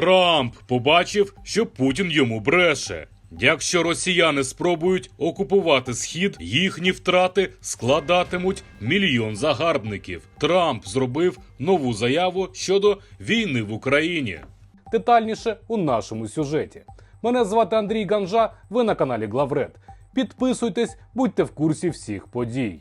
Трамп побачив, що Путін йому бреше. Якщо росіяни спробують окупувати схід, їхні втрати складатимуть мільйон загарбників. Трамп зробив нову заяву щодо війни в Україні. Детальніше у нашому сюжеті. Мене звати Андрій Ганжа. Ви на каналі Главред. Підписуйтесь, будьте в курсі всіх подій.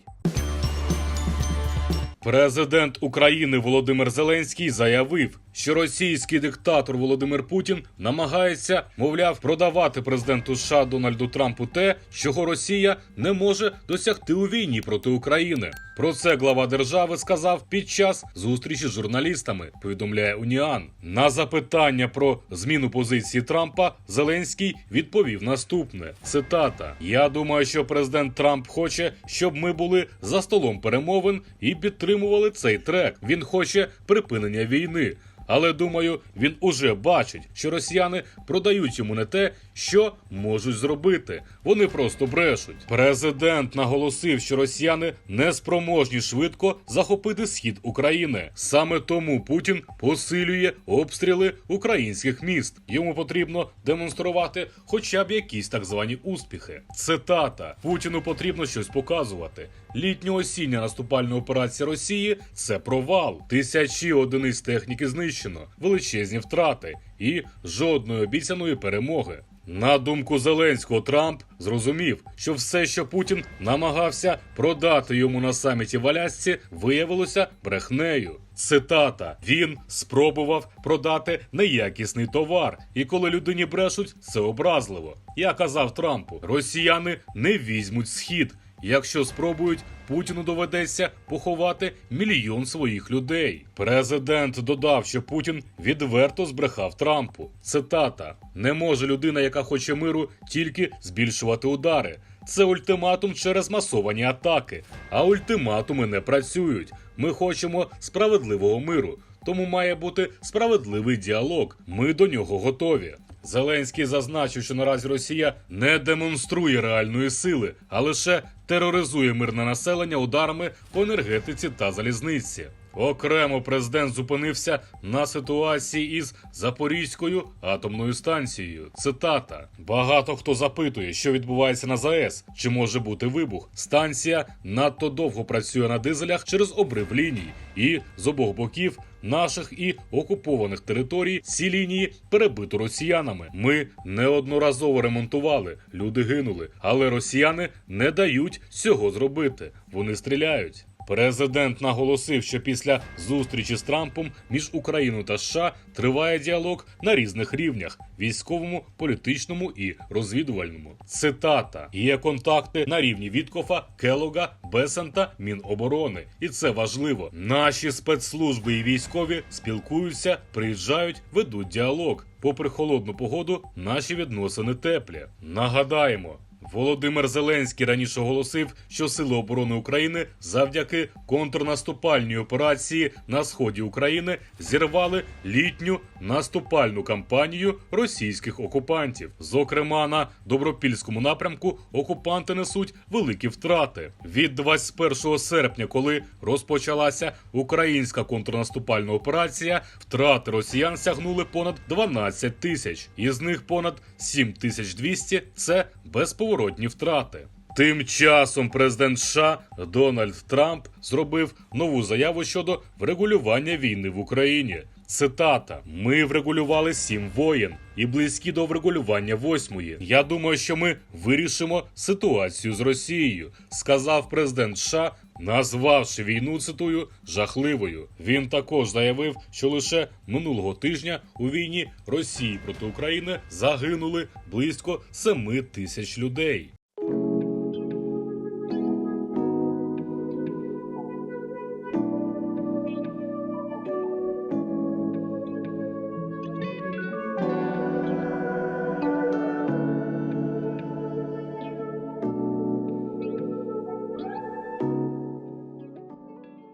Президент України Володимир Зеленський заявив, що російський диктатор Володимир Путін намагається, мовляв, продавати президенту США Дональду Трампу те, чого Росія не може досягти у війні проти України. Про це глава держави сказав під час зустрічі з журналістами. Повідомляє Уніан. На запитання про зміну позиції Трампа Зеленський відповів наступне: цитата: Я думаю, що президент Трамп хоче, щоб ми були за столом перемовин і підтримували цей трек. Він хоче припинення війни. Але думаю, він уже бачить, що росіяни продають йому не те, що можуть зробити. Вони просто брешуть. Президент наголосив, що росіяни не спроможні швидко захопити схід України. Саме тому Путін посилює обстріли українських міст. Йому потрібно демонструвати хоча б якісь так звані успіхи. Цитата: Путіну потрібно щось показувати. Літньо-осіння наступальна операція Росії це провал. Тисячі одиниць техніки знищено, величезні втрати і жодної обіцяної перемоги. На думку Зеленського, Трамп зрозумів, що все, що Путін намагався продати йому на саміті в Алясці, виявилося брехнею. Цитата: він спробував продати неякісний товар, і коли людині брешуть, це образливо. Я казав Трампу: росіяни не візьмуть схід. Якщо спробують, Путіну доведеться поховати мільйон своїх людей. Президент додав, що Путін відверто збрехав Трампу. Цитата: не може людина, яка хоче миру, тільки збільшувати удари. Це ультиматум через масовані атаки. А ультиматуми не працюють. Ми хочемо справедливого миру. Тому має бути справедливий діалог. Ми до нього готові. Зеленський зазначив, що наразі Росія не демонструє реальної сили, а лише тероризує мирне населення ударами по енергетиці та залізниці. Окремо президент зупинився на ситуації із Запорізькою атомною станцією. Цитата: багато хто запитує, що відбувається на ЗАЕС, чи може бути вибух. Станція надто довго працює на дизелях через обрив ліній, і з обох боків наших і окупованих територій ці лінії перебито росіянами. Ми неодноразово ремонтували, люди гинули, але росіяни не дають цього зробити. Вони стріляють. Президент наголосив, що після зустрічі з Трампом між Україною та США триває діалог на різних рівнях: військовому, політичному і розвідувальному. Цитата: є контакти на рівні Віткофа, Келога, Бесента, Міноборони, і це важливо. Наші спецслужби і військові спілкуються, приїжджають, ведуть діалог. Попри холодну погоду, наші відносини теплі. Нагадаємо. Володимир Зеленський раніше оголосив, що Сили оборони України завдяки контрнаступальній операції на сході України зірвали літню наступальну кампанію російських окупантів. Зокрема, на добропільському напрямку окупанти несуть великі втрати. Від 21 серпня, коли розпочалася українська контрнаступальна операція, втрати росіян сягнули понад 12 тисяч, із них понад 7200 – це безповоротні втрати. Тим часом президент США Дональд Трамп зробив нову заяву щодо врегулювання війни в Україні. Цитата: Ми врегулювали сім воєн і близькі до врегулювання восьмої. Я думаю, що ми вирішимо ситуацію з Росією, сказав президент США, назвавши війну цитую жахливою. Він також заявив, що лише минулого тижня у війні Росії проти України загинули близько 7 тисяч людей.